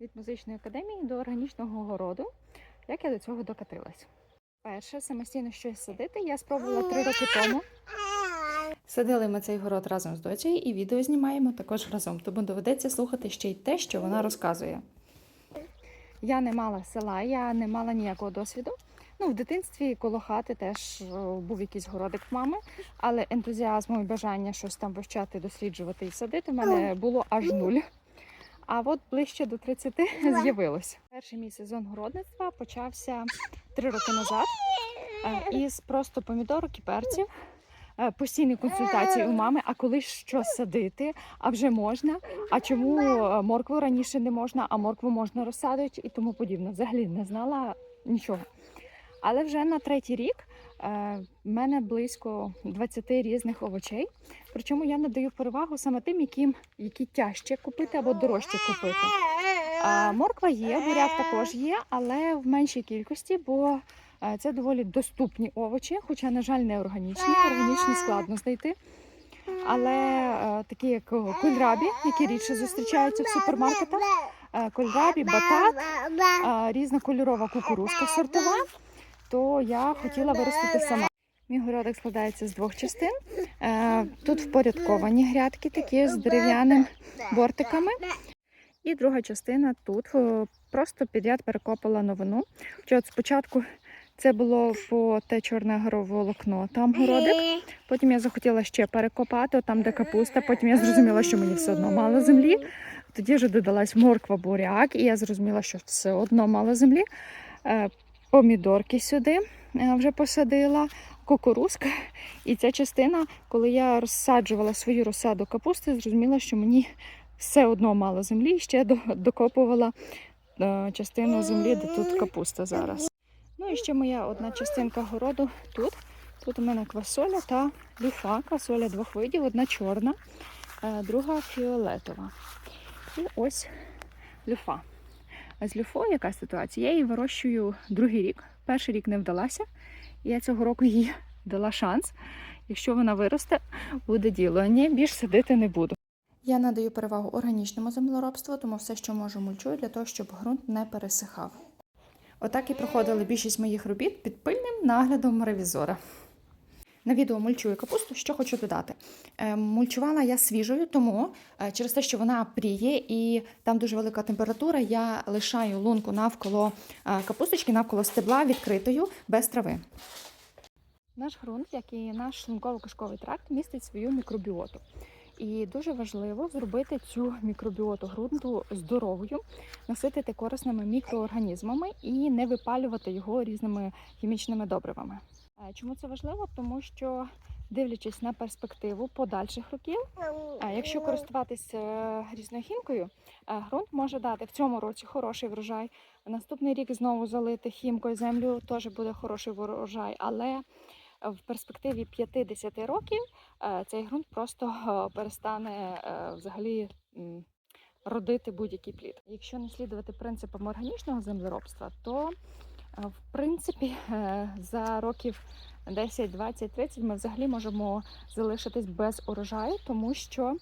від музичної академії до органічного городу. Як я до цього докатилась? Перше, самостійно щось садити, я спробувала три роки тому. Садили ми цей город разом з дочею і відео знімаємо також разом, тому доведеться слухати ще й те, що вона розказує. Я не мала села, я не мала ніякого досвіду. Ну, в дитинстві коло хати теж е, був якийсь городик мами, але ентузіазму і бажання щось там вивчати, досліджувати і садити в мене було аж нуль. А от ближче до 30 з'явилось. Перший мій сезон городництва почався три роки назад е, із просто помідорок і перців. е, Постійні консультації у мами, а коли що садити, а вже можна. А чому е, моркву раніше не можна, а моркву можна розсадити і тому подібне. Взагалі не знала нічого. Але вже на третій рік е, в мене близько 20 різних овочей. Причому я надаю перевагу саме тим, яким, які тяжче купити або дорожче купити. А, морква є, буряк також є, але в меншій кількості, бо е, це доволі доступні овочі, хоча, на жаль, не органічні. Органічні складно знайти. Але е, такі, як кольрабі, які рідше зустрічаються в супермаркетах, е, кольрабі, батат, е, різнокольорова кукурузка сортова, то я хотіла виростити сама. Мій городок складається з двох частин. Е, Тут впорядковані грядки, такі з дерев'яними бортиками. І друга частина тут е, просто підряд перекопала новину. Що от спочатку це було по те чорне гороволокно, там городик. Потім я захотіла ще перекопати, там де капуста. Потім я зрозуміла, що мені все одно мало землі. Тоді вже додалась морква, буряк, і я зрозуміла, що все одно мало землі. Помідорки сюди е, вже посадила, кукурузка. І ця частина, коли я розсаджувала свою розсаду капусти, зрозуміла, що мені все одно мало землі, і ще до- докопувала е, частину землі, де тут капуста зараз. Ну і ще моя одна частинка городу тут. Тут у мене квасоля та люфа. Квасоля двох видів, одна чорна, е, друга фіолетова. І ось люфа. А з люфою яка ситуація? Я її вирощую другий рік. Перший рік не вдалася. Я цього року їй дала шанс. Якщо вона виросте, буде діло. Ні, більш садити не буду. Я надаю перевагу органічному землеробству, тому все, що можу, мульчую для того, щоб ґрунт не пересихав. Отак і проходили більшість моїх робіт під пильним наглядом ревізора. На відео мульчую капусту, що хочу додати. Е, Мульчувала я свіжою, тому е, через те, що вона пріє і там дуже велика температура, я лишаю лунку навколо е, капусточки, навколо стебла відкритою, без трави. Наш ґрунт, як і наш шлунково-кишковий тракт, містить свою мікробіоту. І дуже важливо зробити цю мікробіоту ґрунту здоровою, наситити корисними мікроорганізмами і не випалювати його різними хімічними добривами. Е, Чому це важливо? Тому що, дивлячись на перспективу подальших років, якщо користуватись е, різнохімкою, е, ґрунт може дати в цьому році хороший врожай. Наступний рік знову залити хімкою землю теж буде хороший врожай, але в перспективі 50 років е, цей ґрунт просто е, перестане е, взагалі родити будь-який плід. Якщо не слідувати принципам органічного землеробства, то е, в принципі е, за років 10, 20, 30 ми взагалі можемо залишитись без урожаю, тому що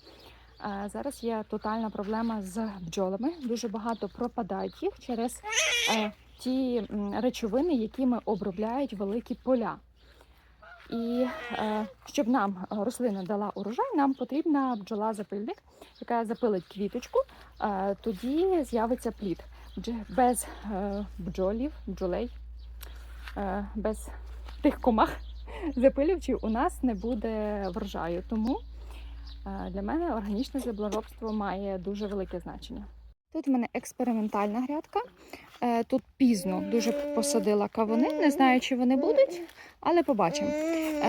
е, зараз є тотальна проблема з бджолами. Дуже багато пропадають їх через е, ті речовини, якими обробляють великі поля. І щоб нам рослина дала урожай, нам потрібна бджола-запильник, яка запилить квіточку, тоді з'явиться плід. Без е, бджолів, бджолей, е, без тих комах запилювачів у нас не буде врожаю. Тому е, для мене органічне землеробство має дуже велике значення. Тут в мене експериментальна грядка. Тут пізно дуже посадила кавуни. Не знаю, чи вони будуть, але побачимо.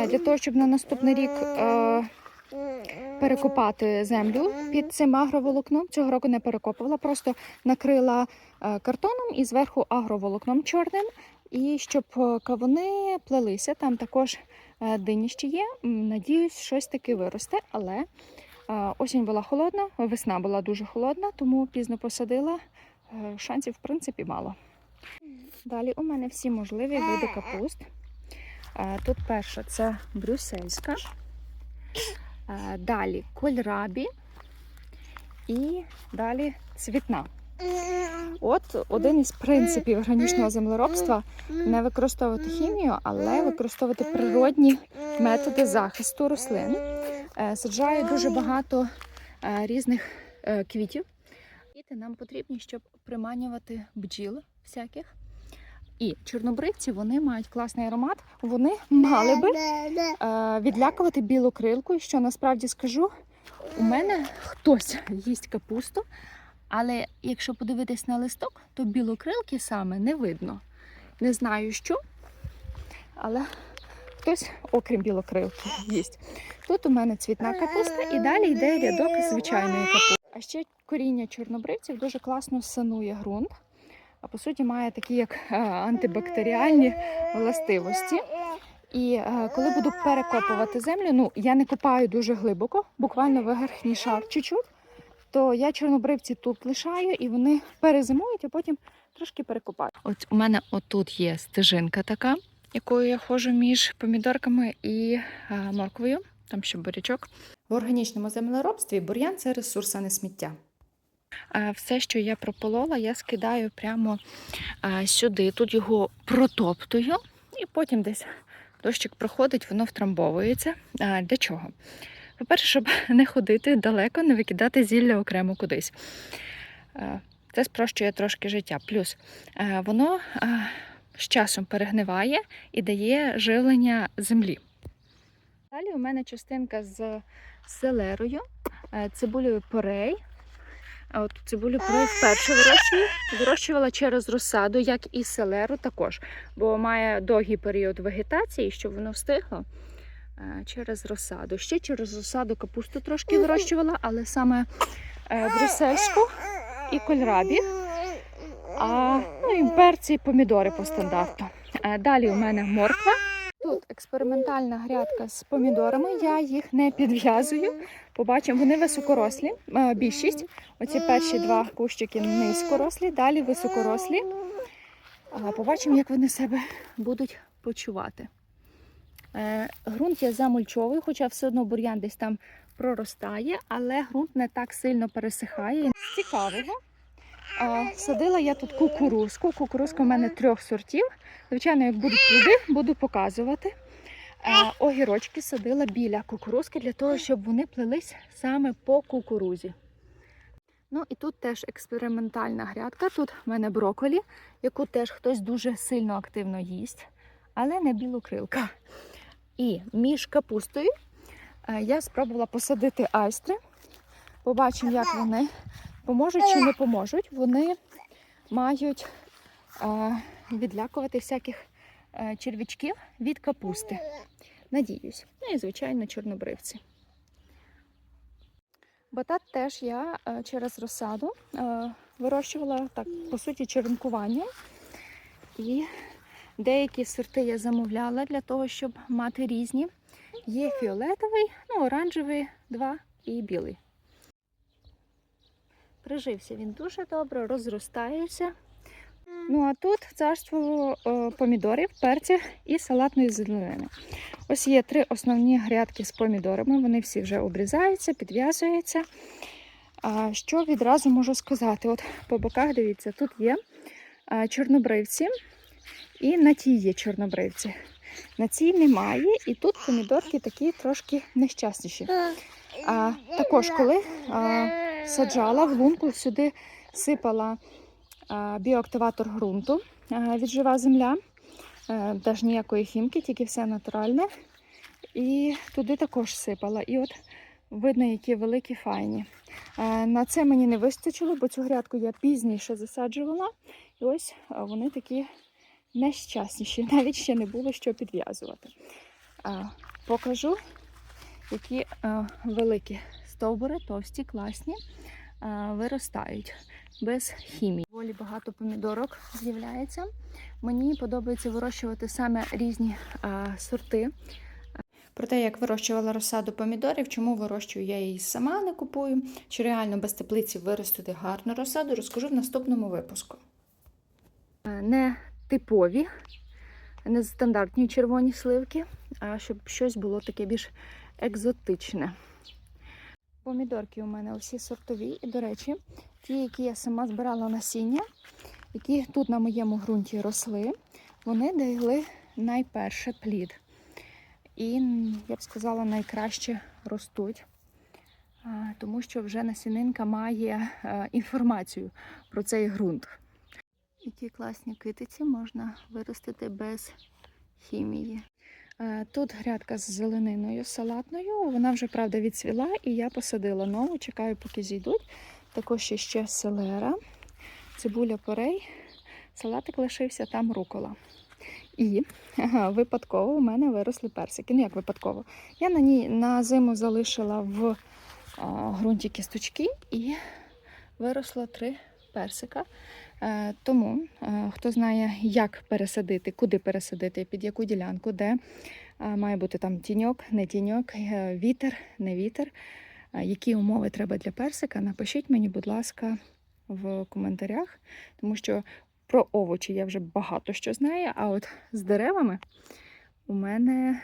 Для того, щоб на наступний рік перекопати землю під цим агроволокном, цього року не перекопувала, просто накрила е, картоном і зверху агроволокном чорним. І щоб е, кавуни плелися, там також е, дині ще є. Надіюсь, щось таки виросте, але осінь була холодна, весна була дуже холодна, тому пізно посадила. Шансів, в принципі, мало. Далі у мене всі можливі види капуст. Тут перша це брюссельська, далі кольрабі і далі цвітна. От один із принципів органічного землеробства не використовувати хімію, але використовувати природні методи захисту рослин. Е, Саджаю дуже багато е, різних е, квітів. Квіти нам потрібні, щоб приманювати бджіл всяких. І чорнобривці вони мають класний аромат. Вони мали би е, відлякувати білу крилку. Що насправді скажу, у мене хтось їсть капусту, але якщо подивитись на листок, то білокрилки саме не видно. Не знаю що, але хтось, окрім білокрилки, їсть. Тут у мене цвітна капуста і далі йде рядок звичайної капусти. А ще коріння чорнобривців дуже класно санує ґрунт. А по суті має такі як антибактеріальні властивості. І коли буду перекопувати землю, ну я не копаю дуже глибоко, буквально верхній шар чуть-чуть, то я чорнобривці тут лишаю і вони перезимують, а потім трошки перекопаю. От у мене отут є стежинка така, якою я ходжу між помідорками і морквою, там ще бурячок. В органічному землеробстві бур'ян це ресурс, а не сміття. Е, Все, що я прополола, я скидаю прямо е, сюди. Тут його протоптую, і потім десь дощик проходить, воно втрамбовується. Для чого? По-перше, щоб не ходити далеко, не викидати зілля окремо кудись. Е, Це спрощує трошки життя. Плюс е, воно е, з часом перегниває і дає живлення землі. Далі у мене частинка з селерою, е, цибулею порей. От цибулю порей вперше вирощую. Вирощувала через розсаду, як і селеру також, бо має довгий період вегетації, щоб воно встигло е, через розсаду. Ще через розсаду капусту трошки вирощувала, але саме е, брюссельську і кольрабі. А, ну і перці і помідори по стандарту. Е, Далі у мене морква. Тут експериментальна грядка з помідорами. Я їх не підв'язую. Побачимо, вони високорослі, е, більшість. Оці перші два кущики низькорослі, далі високорослі. Побачимо, як вони себе будуть почувати. Е, Грунт я замульчовую, хоча все одно бур'ян десь там проростає, але ґрунт не так сильно пересихає. Цікавого. Садила я тут кукурузку. Кукурузка в мене трьох сортів. Звичайно, як будуть плоди, буду показувати. Огірочки садила біля кукурузки для того, щоб вони плелись саме по кукурузі. Ну і тут теж експериментальна грядка. Тут в мене броколі, яку теж хтось дуже сильно активно їсть, але не білокрилка. І між капустою е, я спробувала посадити айстри. Побачимо, як вони поможуть чи не поможуть. Вони мають е, відлякувати всяких е, черв'ячків від капусти. Надіюсь. Ну і, звичайно, чорнобривці. Батат теж я е, через розсаду е, вирощувала так, по суті, черенкуванням. І деякі сорти я замовляла для того, щоб мати різні. Є фіолетовий, ну, оранжевий, два і білий. Прижився він дуже добре, розростається. Ну а тут царство е, помідорів, перців і салатної зеленини. Ось є три основні грядки з помідорами. Вони всі вже обрізаються, підв'язуються. А що відразу можу сказати? От по боках, дивіться, тут є чорнобривці, і на тій є чорнобривці. На цій немає, і тут помідорки такі трошки нещасніші. А, також, коли а, саджала в лунку, сюди сипала біоактиватор ґрунту а, від жива земля. Е, Теж ніякої хімки, тільки все натуральне. І туди також сипала. І от видно, які великі файні. Е, На це мені не вистачило, бо цю грядку я пізніше засаджувала. І ось е, вони такі нещасніші. Навіть ще не було що підв'язувати. Е, Покажу, які е, великі стовбури, товсті, класні, виростають без хімії. Доволі багато помідорок з'являється. Мені подобається вирощувати саме різні сорти. Про те, як вирощувала розсаду помідорів, чому вирощую я її сама не купую, чи реально без теплиці виростити гарну розсаду, розкажу в наступному випуску. Не типові, не стандартні червоні сливки, а щоб щось було таке більш екзотичне. Помідорки у мене усі сортові, і, до речі, ті, які я сама збирала насіння, які тут на моєму ґрунті росли, вони дали найперше плід. І, я б сказала, найкраще ростуть, тому що вже насінинка має е, інформацію про цей ґрунт. Які класні китиці можна виростити без хімії. Е, Тут грядка з зелениною салатною. Вона вже правда відцвіла, і я посадила нову. Чекаю, поки зійдуть. Також ще селера, цибуля порей, салатик лишився там рукола. І ага, випадково у мене виросли персики. Ну як випадково? Я на ній на зиму залишила в а, ґрунті кісточки і виросло три персика. Е, тому е, хто знає, як пересадити, куди пересадити, під яку ділянку, де е, має бути там тіньок, не тіньок, е, вітер, не вітер. е, Які умови треба для персика, напишіть мені, будь ласка, в коментарях, тому що про овочі я вже багато що знаю, а от з деревами у мене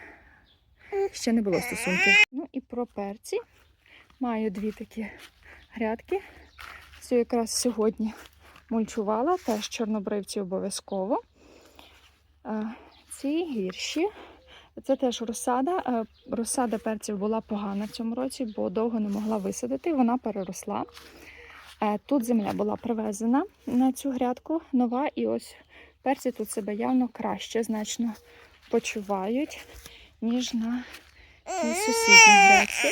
ще не було стосунків. Ну і про перці. Маю дві такі грядки. Цю якраз сьогодні мульчувала, теж чорнобривці обов'язково. Ці гірші. Це теж розсада. Е, Розсада перців була погана в цьому році, бо довго не могла висадити, вона переросла. Е, Тут земля була привезена на цю грядку нова, і ось перці тут себе явно краще, значно почувають, ніж на сусідній грядці.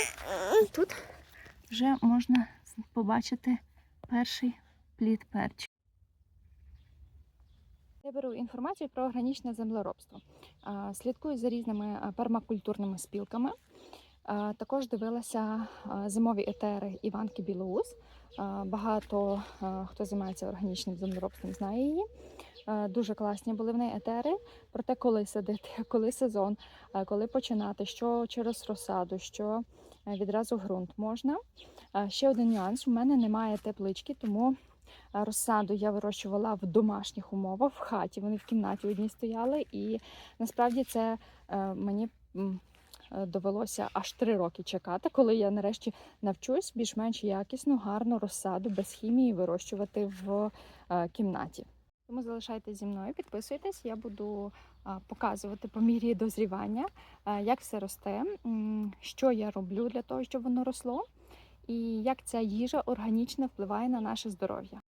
Тут вже можна побачити перший плід перчик. Я беру інформацію про органічне землеробство. Слідкую за різними пермакультурними спілками. Також дивилася зимові етери Іванки Білоус. Багато хто займається органічним землеробством, знає її. Дуже класні були в неї етери про те, коли садити, коли сезон, коли починати, що через розсаду, що е, відразу ґрунт можна. Ще один нюанс: у мене немає теплички, тому розсаду я вирощувала в домашніх умовах, в хаті. Вони в кімнаті одній стояли, і насправді це е, мені. е, Довелося аж три роки чекати, коли я нарешті навчусь більш-менш якісну, гарну розсаду без хімії вирощувати в е, кімнаті. Тому залишайтесь зі мною, підписуйтесь. Я буду показувати по мірі дозрівання, як все росте, що я роблю для того, щоб воно росло, і як ця їжа органічно впливає на наше здоров'я.